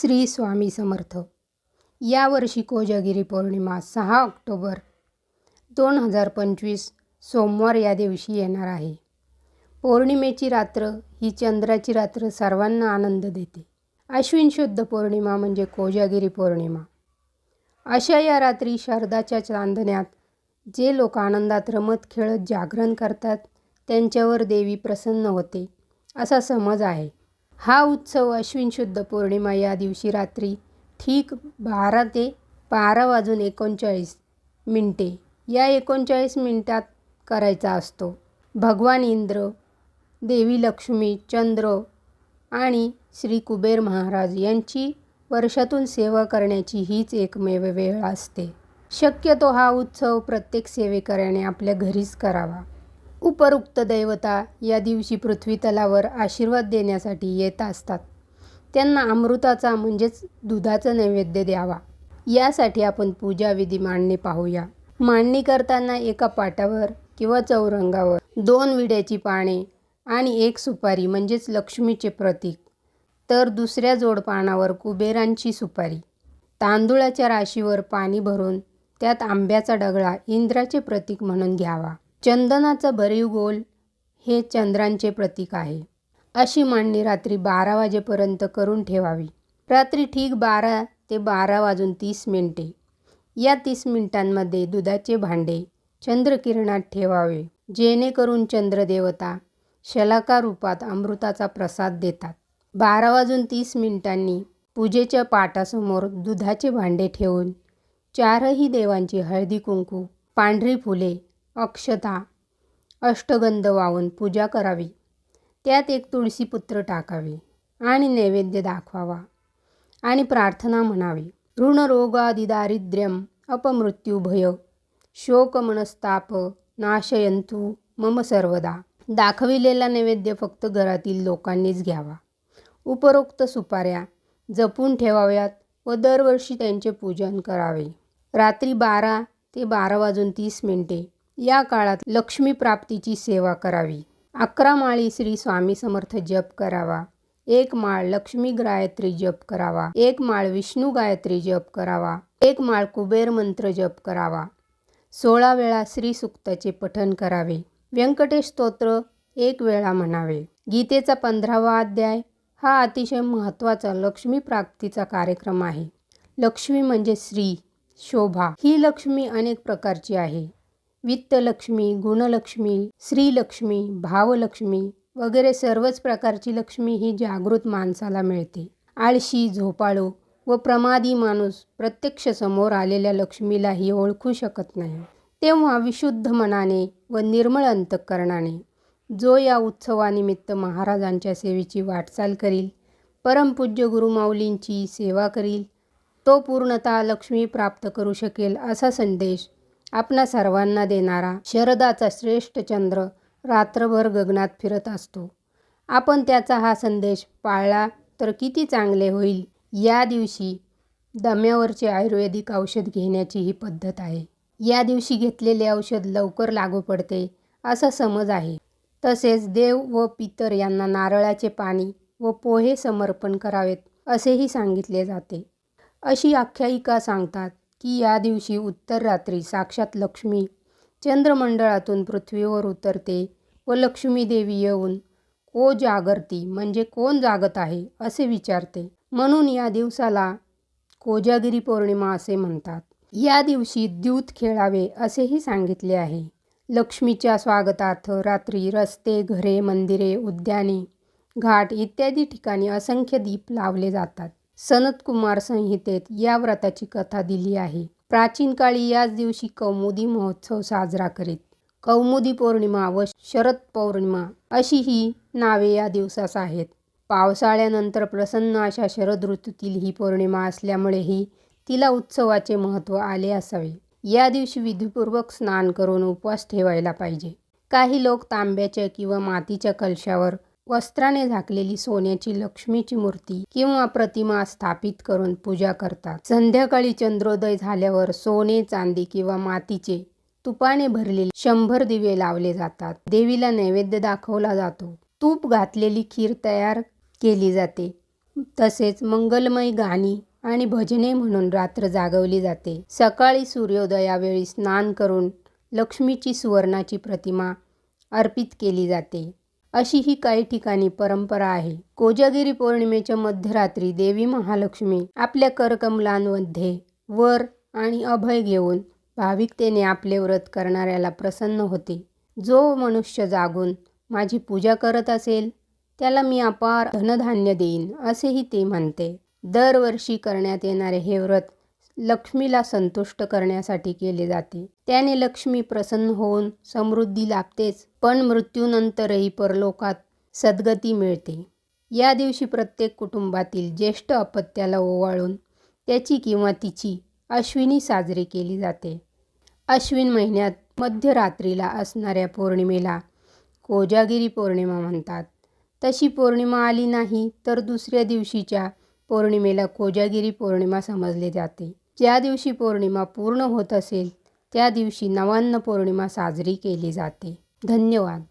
श्री स्वामी समर्थ. यावर्षी कोजागिरी पौर्णिमा सहा ऑक्टोबर दोन हजार पंचवीस सोमवार या दिवशी येणार आहे. पौर्णिमेची रात्र ही चंद्राची रात्र सर्वांना आनंद देते. अश्विन शुद्ध पौर्णिमा म्हणजे कोजागिरी पौर्णिमा. अशा या रात्री शारदाच्या चांदण्यात जे लोक आनंदात रमत खेळत जागरण करतात त्यांच्यावर देवी प्रसन्न होते असा समज आहे. हा उत्सव अश्विन शुद्ध पौर्णिमा या दिवशी रात्री ठीक बारा ते बारा वाजून एकोणचाळीस मिनटे या एकोणचाळीस मिनिटात करायचा असतो. भगवान इंद्र देवी लक्ष्मी चंद्र आणि श्री कुबेर महाराज यांची वर्षातून सेवा करण्याची हीच एकमेव वेळ असते. शक्यतो हा उत्सव प्रत्येक सेवेकऱ्याने आपल्या घरीच करावा. उपरुक्त दैवता या दिवशी पृथ्वी तलावर आशीर्वाद देण्यासाठी येत असतात. त्यांना अमृताचा म्हणजेच दुधाचा नैवेद्य द्यावा. यासाठी आपण पूजाविधी मांडणी पाहूया. मांडणी करताना एका पाटावर किंवा चौरंगावर दोन विड्याची पाने आणि एक सुपारी म्हणजेच लक्ष्मीचे प्रतीक तर दुसऱ्या जोडपानावर कुबेरांची सुपारी. तांदुळाच्या राशीवर पाणी भरून त्यात आंब्याचा डगळा इंद्राचे प्रतीक म्हणून घ्यावा. चंदनाचं भरीव गोल हे चंद्रांचे प्रतीक आहे. अशी मांडणी रात्री बारा वाजेपर्यंत करून ठेवावी. रात्री ठीक बारा ते बारा वाजून तीस मिनिटे. या तीस मिनिटांमध्ये दुधाचे भांडे चंद्रकिरणात ठेवावे. जेणेकरून चंद्रदेवता शलाका रूपात अमृताचा प्रसाद देतात. बारा वाजून तीस मिनिटांनी पूजेच्या पाटासमोर दुधाचे भांडे ठेवून चारही देवांची हळदी कुंकू पांढरी फुले अक्षता अष्टगंध वाहून पूजा करावी. त्यात एक तुळशीपुत्र टाकावे आणि नैवेद्य दाखवावा आणि प्रार्थना म्हणावी. ऋणरोगादिदारिद्र्यम अपमृत्युभय शोकमनस्ताप नाशयंतु मम सर्वदा. दाखविलेला नैवेद्य फक्त घरातील लोकांनीच घ्यावा. उपरोक्त सुपाऱ्या जपून ठेवाव्यात व दरवर्षी त्यांचे पूजन करावे. रात्री बारा ते बारा वाजून तीस मिनिटे या काळात लक्ष्मी प्राप्तीची सेवा करावी. अकरा माळी श्री स्वामी समर्थ जप करावा. एक माळ लक्ष्मी गायत्री जप करावा. एक माळ विष्णू गायत्री जप करावा. एक माळ कुबेर मंत्र जप करावा. सोळा वेळा श्री सुक्ताचे पठण करावे. व्यंकटेश स्तोत्र एक वेळा म्हणावे. गीतेचा पंधरावा अध्याय हा अतिशय महत्त्वाचा लक्ष्मी प्राप्तीचा कार्यक्रम आहे. लक्ष्मी म्हणजे श्री शोभा. ही लक्ष्मी अनेक प्रकारची आहे. वित्तलक्ष्मी गुणलक्ष्मी श्रीलक्ष्मी भावलक्ष्मी वगैरे सर्वच प्रकारची लक्ष्मी ही जागृत माणसाला मिळते. आळशी झोपाळू व प्रमादी माणूस प्रत्यक्ष समोर आलेल्या लक्ष्मीलाही ओळखू शकत नाही. तेव्हा विशुद्ध मनाने व निर्मळ अंतःकरणाने जो या उत्सवानिमित्त महाराजांच्या सेवेची वाटचाल करील परमपूज्य गुरुमाऊलींची सेवा करील तो पूर्णतः लक्ष्मी प्राप्त करू शकेल असा संदेश आपणा सर्वांना देणारा शरदाचा श्रेष्ठ चंद्र रात्रभर गगनात फिरत असतो. आपण त्याचा हा संदेश पाळला तर किती चांगले होईल या दिवशी दम्यावरचे आयुर्वेदिक औषध घेण्याची ही पद्धत आहे. या दिवशी घेतलेले औषध लवकर लागू पडते असा समज आहे. तसेच देव व पितर यांना नारळाचे पाणी व पोहे समर्पण करावेत असेही सांगितले जाते. अशी आख्यायिका सांगतात की या दिवशी उत्तर रात्री साक्षात लक्ष्मी चंद्रमंडळातून पृथ्वीवर उतरते व लक्ष्मी देवी येऊन को जागरती? म्हणजे कोण जागत आहे? असे विचारते. म्हणून या दिवसाला कोजागिरी पौर्णिमा असे म्हणतात. या दिवशी द्यूत खेळावे असेही सांगितले आहे. लक्ष्मीच्या स्वागतार्थ रात्री रस्ते घरे मंदिरे उद्याने घाट इत्यादी ठिकाणी असंख्य दीप लावले जातात. सनतकुमार संहितेत या व्रताची कथा दिली आहे. प्राचीन काळी याच दिवशी कौमुदी महोत्सव साजरा करीत. कौमुदी पौर्णिमा व शरद पौर्णिमा अशी ही नावे या दिवसास आहेत. पावसाळ्यानंतर प्रसन्न अशा शरद ऋतूतील ही पौर्णिमा असल्यामुळेही तिला उत्सवाचे महत्त्व आले असावे. या दिवशी विधीपूर्वक स्नान करून उपवास ठेवायला पाहिजे. काही लोक तांब्याच्या किंवा मातीच्या कलशावर वस्त्राने झाकलेली सोन्याची लक्ष्मीची मूर्ती किंवा प्रतिमा स्थापित करून पूजा करतात. संध्याकाळी चंद्रोदय झाल्यावर सोने चांदी किंवा मातीचे तुपाने भरलेले शंभर दिवे लावले जातात. देवीला नैवेद्य दाखवला जातो. तूप घातलेली खीर तयार केली जाते. तसेच मंगलमय गाणी आणि भजने म्हणून रात्र जागवली जाते. सकाळी सूर्योदयावेळी स्नान करून लक्ष्मीची सुवर्णाची प्रतिमा अर्पित केली जाते. अशी ही काही ठिकाणी परंपरा आहे. कोजागिरी पौर्णिमेच्या मध्यरात्री देवी महालक्ष्मी आपल्या करकमलांमध्ये वर आणि अभय घेऊन भाविकतेने आपले व्रत करणाऱ्याला प्रसन्न होते. जो मनुष्य जागून माझी पूजा करत असेल त्याला मी अपार धनधान्य देईन असेही ते म्हणते. दरवर्षी करण्यात येणारे हे व्रत लक्ष्मीला संतुष्ट करण्यासाठी केले जाते. त्याने लक्ष्मी प्रसन्न होऊन समृद्धी लाभतेच पण मृत्यूनंतरही परलोकात सद्गती मिळते. या दिवशी प्रत्येक कुटुंबातील ज्येष्ठ अपत्याला ओवाळून त्याची किंवा तिची अश्विनी साजरी केली जाते. अश्विन महिन्यात मध्यरात्रीला असणाऱ्या पौर्णिमेला कोजागिरी पौर्णिमा म्हणतात. तशी पौर्णिमा आली नाही तर दुसऱ्या दिवशीच्या पौर्णिमेला कोजागिरी पौर्णिमा समजले जाते. ज्या दिवशी पौर्णिमा पूर्ण होत असेल त्या दिवशी नवान्न पौर्णिमा साजरी केली जाते. धन्यवाद.